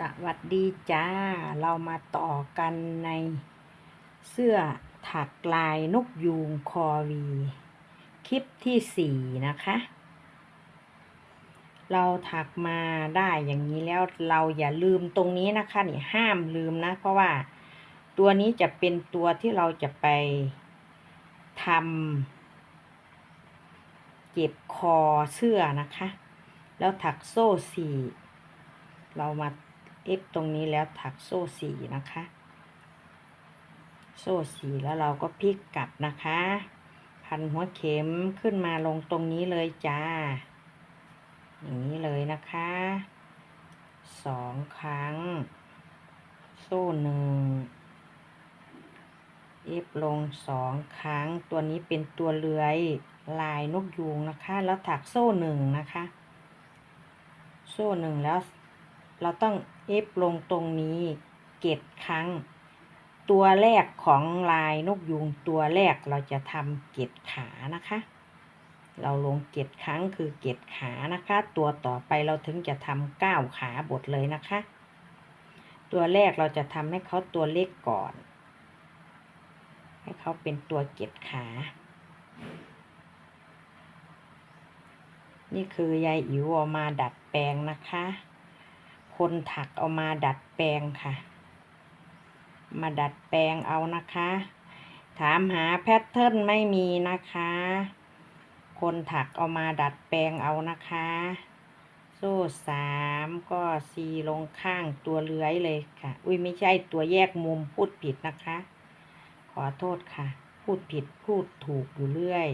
สวัสดีจ้า เรามาต่อกันในเสื้อถักลายนกยูงคอวี คลิปที่สี่นะคะ เราถักมาได้อย่างนี้แล้วเราอย่าลืมตรงนี้นะคะนี่ห้ามลืมนะ เพราะว่าตัวนี้จะเป็นตัวที่เราจะไปทำเก็บคอเสื้อนะคะ แล้วถักโซ่สี่เรามา เอฟตรงนี้แล้วถักโซ่สี่นะคะ โซ่สี่แล้วเราก็พลิกกลับนะคะ พันหัวเข็มขึ้นมาลงตรงนี้เลยจ้า อย่างนี้เลยนะคะสองครั้ง โซ่หนึ่งเอฟลงสองครั้ง ตัวนี้เป็นตัวเลื้อยลายนกยูงนะคะ แล้วถักโซ่หนึ่งนะคะ โซ่หนึ่งแล้ว เราต้องเอฟลงตรงนี้เกตครั้ง ตัวแรกของลายนกยูงตัวแรกเราจะทำเกตขานะคะ เราลงเกตครั้งคือเกตขานะคะ ตัวต่อไปเราถึงจะทำก้าวขาบทเลยนะคะ ตัวแรกเราจะทำให้เขาตัวเล็กก่อน ให้เขาเป็นตัวเกตขานี่คือยายอิ๋วเอามาดัดแปลงนะคะ คนถักเอามาดัดแปลงค่ะ มาดัดแปลงเอานะคะ ถามหาแพทเทิร์นไม่มีนะคะ คนถักเอามาดัดแปลงเอานะคะ โซ่สามก็ซีลงข้างตัวเลื้อยเลยค่ะ อุ้ยไม่ใช่ตัวแยกมุมพูดผิดนะคะ ขอโทษค่ะ พูดผิดพูดถูกอยู่เรื่อย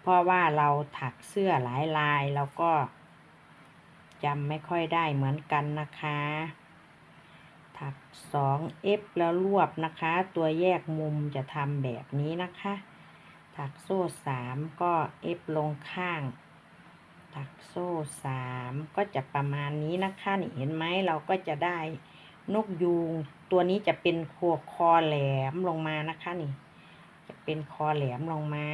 เพราะว่าเราถักเสื้อหลายลายแล้วก็ จำไม่ค่อยได้เหมือนกันนะคะ ถัก 2F แล้วรวบนะคะ ตัวแยกมุมจะทำแบบนี้นะคะ ถักโซ่ 3 ก็ F ลงข้าง ถักโซ่ 3 ก็จะประมาณนี้นะคะนี่เห็นไหมเราก็จะได้นกยูงตัวนี้จะเป็นคอคอแหลมลงมานะคะนี่ จะเป็นคอแหลมลงมา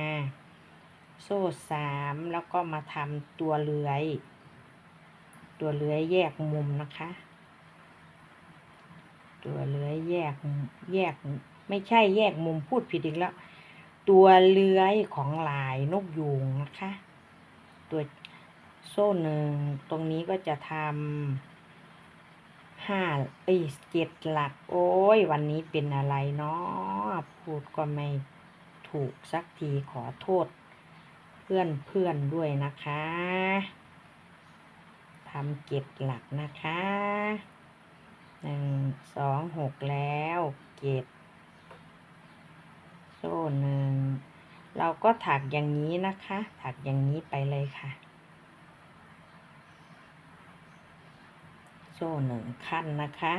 โซ่3แล้วก็มาทำตัวเลื้อย ตัวเลื้อยแยกมุมนะคะ ตัวเลื้อยแยกแยกไม่ใช่แยกมุมพูดผิดอีกแล้ว ตัวเลื้อยของลายนกยูงนะคะ ตัวโซ่หนึ่งตรงนี้ก็จะทำห้าเอ้ยเจ็ดหลัก โอ้ย วันนี้เป็นอะไรเนาะพูดก็ไม่ถูกสักทีขอโทษ เพื่อนเพื่อนด้วยนะคะ ทำเก็บหลักนะคะหนึ่งสองหกแล้วเก็บ โซ่หนึ่งเราก็ถักอย่างนี้นะคะ ถักอย่างนี้ไปเลยค่ะ โซ่หนึ่งขั้นนะคะ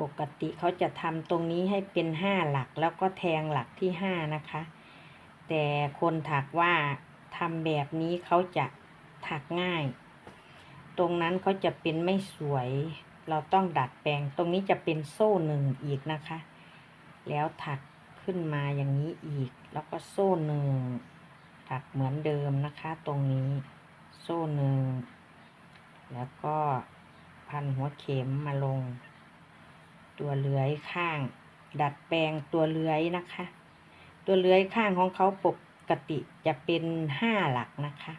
ปกติเขาจะทำตรงนี้ให้เป็นห้าหลักแล้วก็แทงหลักที่ห้านะคะ แต่คนถักว่าทำแบบนี้เขาจะถักง่าย ตรงนั้นเขาจะเป็นไม่สวย เราต้องดัดแปลง ตรงนี้จะเป็นโซ่หนึ่งอีกนะคะ แล้วถักขึ้นมาอย่างนี้อีก แล้วก็โซ่หนึ่งถักเหมือนเดิมนะคะ ตรงนี้โซ่หนึ่งแล้วก็พันหัวเข็มมาลง ตัวเลื้อยข้าง ดัดแปลงตัวเลื้อยนะคะ ตัวเลื้อยข้างของเขาปกติจะเป็นห้าหลักนะคะ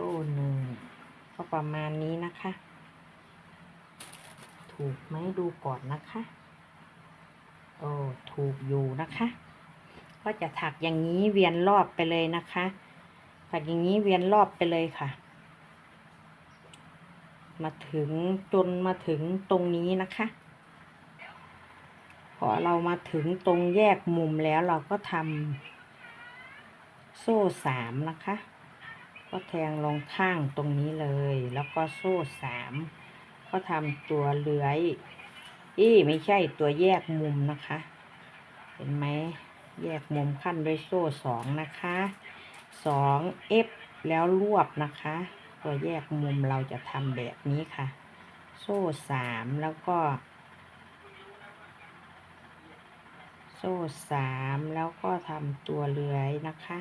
โซ่หนึ่งก็ประมาณนี้นะคะ ถูกไหมดูก่อนนะคะโอ้ถูกอยู่นะคะ ก็จะถักอย่างนี้เวียนรอบไปเลยนะคะ ถักอย่างนี้เวียนรอบไปเลยค่ะ มาถึงจนมาถึงตรงนี้นะคะ พอเรามาถึงตรงแยกมุมแล้วเราก็ทำโซ่สามนะคะ ก็แทงลงข้างตรงนี้เลย แล้วก็โซ่สามก็ทำตัวเลื้อยอีไม่ใช่ตัวแยกมุมนะคะ เห็นไหมแยกมุมขั้นด้วยโซ่สองนะคะสองเอฟแล้วรวบนะคะ ตัวแยกมุมเราจะทำแบบนี้ค่ะ โซ่สามแล้วก็ โซ่สามแล้วก็ทำตัวเลื้อยนะคะ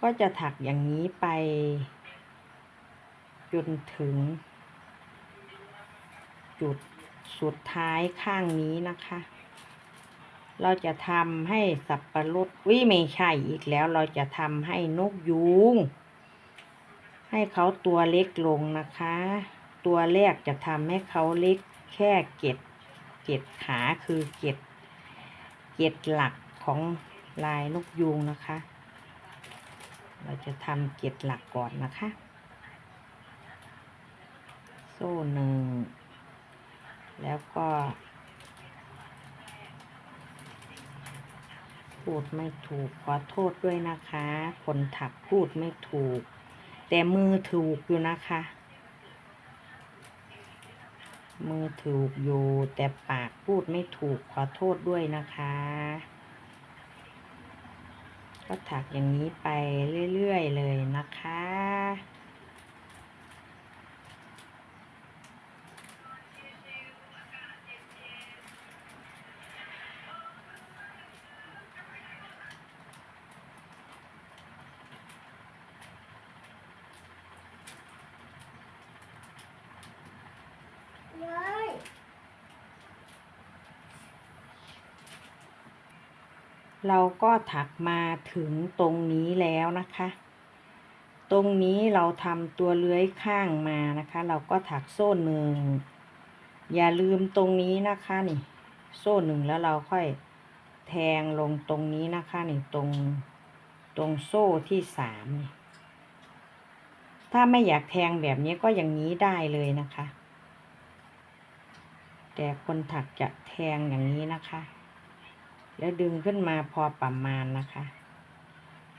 ก็จะถักอย่างนี้ไป จนถึง จุดสุดท้ายข้างนี้นะคะ เราจะทำให้สับปะรดวิไม่ใช่อีกแล้วเราจะทำให้นกยูงให้เขาตัวเล็กลงนะคะ ตัวแรกจะทำให้เขาเล็กแค่เกล็ดเกล็ดขาคือเกล็ดเกล็ดหลักของลายนกยูงนะคะ เราจะทำเกล็ดหลักก่อนนะคะ โซ่หนึ่ง แล้วก็พูดไม่ถูกขอโทษด้วยนะคะ คนถักพูดไม่ถูก แต่มือถูกอยู่นะคะ มือถูกอยู่แต่ปากพูดไม่ถูกขอโทษด้วยนะคะ ก็ถักอย่างนี้ไปเรื่อย ๆ เลยนะคะ เราก็ถักมาถึงตรงนี้แล้วนะคะ ตรงนี้เราทำตัวเลื้อยข้างมานะคะ เราก็ถักโซ่หนึ่ง อย่าลืมตรงนี้นะคะนี่ โซ่หนึ่งแล้วเราค่อยแทงลงตรงนี้นะคะนี่ตรงตรงโซ่ที่สามนี่ถ้าไม่อยากแทงแบบนี้ก็อย่างนี้ได้เลยนะคะ แต่คนถักจะแทงอย่างนี้นะคะ แล้วดึงขึ้นมาพอประมาณนะคะ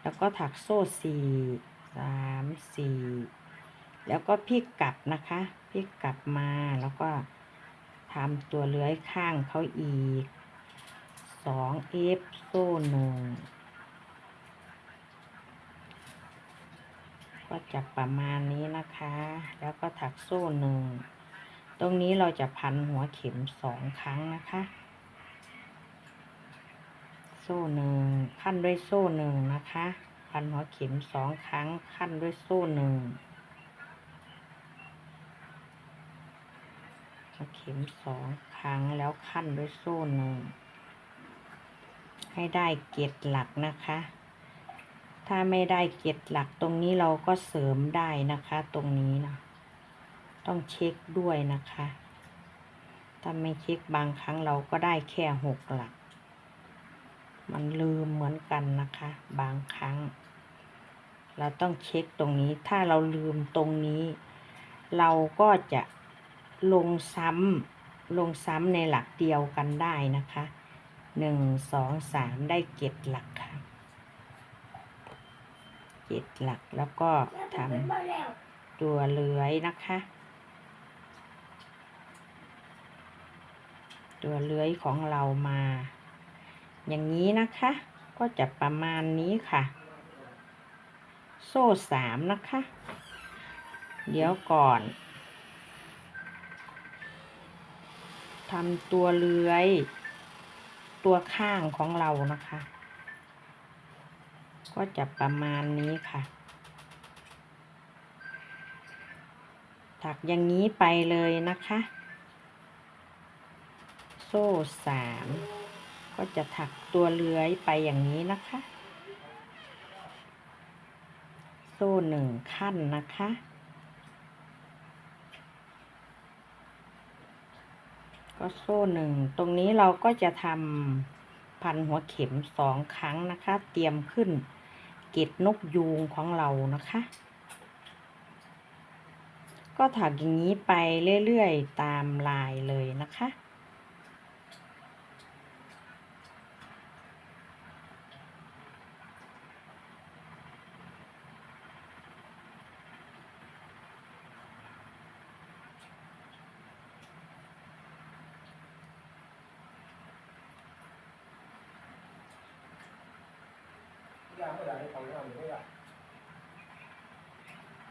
แล้วก็ถักโซ่สี่สามสี่แล้วก็พลิกกลับนะคะพลิกกลับมาแล้วก็ทำตัวเลื้อยข้างเขาอีกสองเอฟโซ่หนึ่งก็จะประมาณนี้นะคะ แล้วก็ถักโซ่หนึ่ง ตรงนี้เราจะพันหัวเข็มสองครั้งนะคะ ซ่หนึ่งขั้นด้วยโซ่หนึ่งนะคะพันหัวเข็มสองครั้งขั้นด้วยโซ่หนึ่งหัวเข็มสองครั้งแล้วขั้นด้วยโซ่หนึ่งให้ได้เกล็ดหลักนะคะ ถ้าไม่ได้เกล็ดหลักตรงนี้เราก็เสริมได้นะคะตรงนี้นะต้องเช็คด้วยนะคะ ถ้าไม่เช็คบางครั้งเราก็ได้แค่หกหลัก มันลืมเหมือนกันนะคะ บางครั้ง เราต้องเช็คตรงนี้ ถ้าเราลืมตรงนี้ เราก็จะลงซ้ำลงซ้ำในหลักเดียวกันได้นะคะหนึ่งสองสามได้เจ็ดหลักค่ะเจ็ดหลักแล้วก็ทำตัวเลื้อยนะคะ ตัวเลื้อยของเรามา อย่างนี้นะคะ ก็จะประมาณนี้ค่ะ โซ่สามนะคะ เดี๋ยวก่อนทำตัวเลื้อย ตัวข้างของเรานะคะ ก็จะประมาณนี้ค่ะถักอย่างนี้ไปเลยนะคะ โซ่สาม ก็จะถักตัวเลื้อยไปอย่างนี้นะคะ โซ่หนึ่งขั้นนะคะ ก็โซ่หนึ่งตรงนี้เราก็จะทำพันหัวเข็มสองครั้งนะคะ เตรียมขึ้นเกล็ดนกยูงของเรานะคะ ก็ถักอย่างนี้ไปเรื่อยๆตามลายเลยนะคะ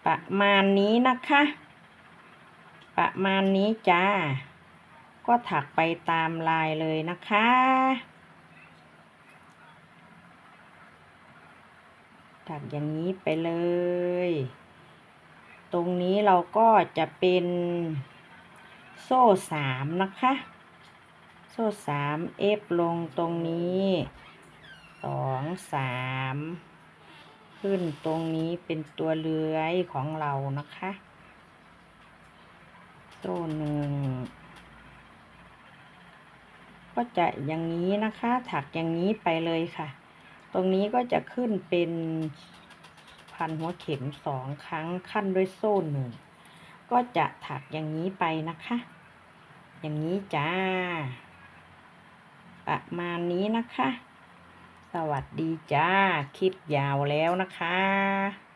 ประมาณนี้นะคะ ประมาณนี้จ้า ก็ถักไปตามลายเลยนะคะ ถักอย่างนี้ไปเลย ตรงนี้เราก็จะเป็นโซ่สามนะคะ โซ่สามเอฟลงตรงนี้ สองสามขึ้นตรงนี้เป็นตัวเลื้อยของเรานะคะโซ่หนึ่งก็จะอย่างนี้นะคะ ถักอย่างนี้ไปเลยค่ะ ตรงนี้ก็จะขึ้นเป็นพันหัวเข็มสองครั้งขั้นด้วยโซ่หนึ่งก็จะถักอย่างนี้ไปนะคะ อย่างนี้จ้า ประมาณนี้นะคะ สวัสดีจ้า คลิปยาวแล้วนะคะ